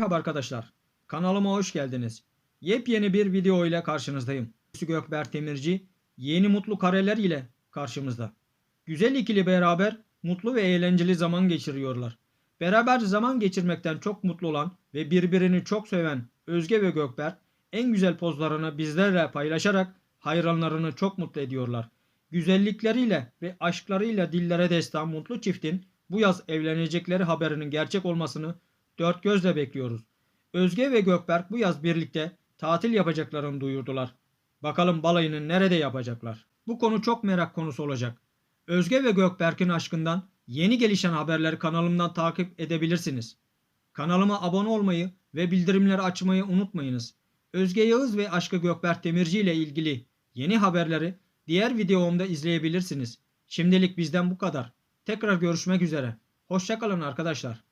Merhaba arkadaşlar. Kanalıma hoş geldiniz. Yepyeni bir video ile karşınızdayım. Gökberk Demirci yeni mutlu kareler ile karşımızda. Güzel ikili beraber mutlu ve eğlenceli zaman geçiriyorlar. Beraber zaman geçirmekten çok mutlu olan ve birbirini çok seven Özge ve Gökberk en güzel pozlarını bizlerle paylaşarak hayranlarını çok mutlu ediyorlar. Güzellikleriyle ve aşklarıyla dillere destan mutlu çiftin bu yaz evlenecekleri haberinin gerçek olmasını dört gözle bekliyoruz. Özge ve Gökberk bu yaz birlikte tatil yapacaklarını duyurdular. Bakalım balayını nerede yapacaklar? Bu konu çok merak konusu olacak. Özge ve Gökberk'in aşkından yeni gelişen haberleri kanalımdan takip edebilirsiniz. Kanalıma abone olmayı ve bildirimleri açmayı unutmayınız. Özge Yağız ve Aşkı Gökberk Demirci ile ilgili yeni haberleri diğer videomda izleyebilirsiniz. Şimdilik bizden bu kadar. Tekrar görüşmek üzere. Hoşçakalın arkadaşlar.